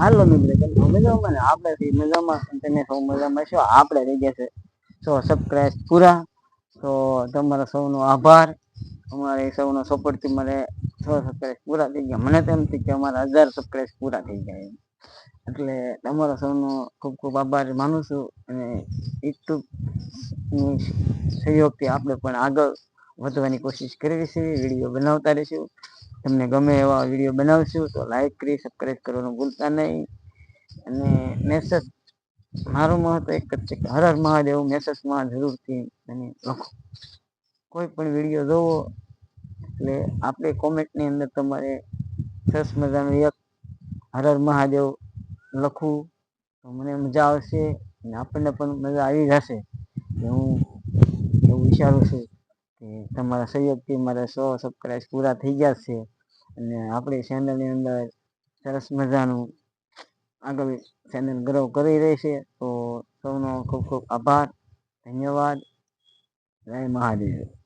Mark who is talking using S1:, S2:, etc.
S1: હાલો મિત્રો મજામાં આપણે મજામાં તમે સૌ મજામાં છો? આપણે રહી જશે સો સબસ્ક્રાઈબ પૂરા. તો તમારા સૌનો આભાર. અમારે સૌનો સપોર્ટથી મારે સો સબસ્ક્રાઈબ પૂરા થઈ ગયા. મને તો એમ થયું કે અમારા હજાર સબસ્ક્રાઈબ પૂરા થઈ ગયા એટલે તમારા સૌનો ખૂબ ખૂબ આભાર માનું છું અને યુટ્યુબની સહયોગથી આપણે પણ આગળ વધવાની કોશિશ કરી રહીશું વીડિયો બનાવતા રહીશું. તમને ગમે એવા વીડિયો બનાવશું તો લાઈક કરી સબસ્ક્રાઈબ કરવાનું ભૂલતા નહીં. અને મેસેજ મારું મહત્વ એક જ છે કે હર હર મહાદેવ મેસેજમાં જરૂરથી અને લખો. કોઈ પણ વીડિયો જોવો એટલે આપણે કોમેન્ટની અંદર તમારે સરસ મજાનું એક હર હર મહાદેવ લખવું તો મને મજા આવશે અને આપણને પણ મજા આવી જશે. હું એવું વિચારું છું કે તમારા સહયોગથી મારા સો સબસ્ક્રાઈબ પૂરા થઈ ગયા છે. અને આપણી ચેનલની અંદર સરસ મજાનું આગળ ચેનલ ગ્રો કરી રહી છે. તો સૌનો ખૂબ ખૂબ આભાર, ધન્યવાદ. જય મહાદેવ.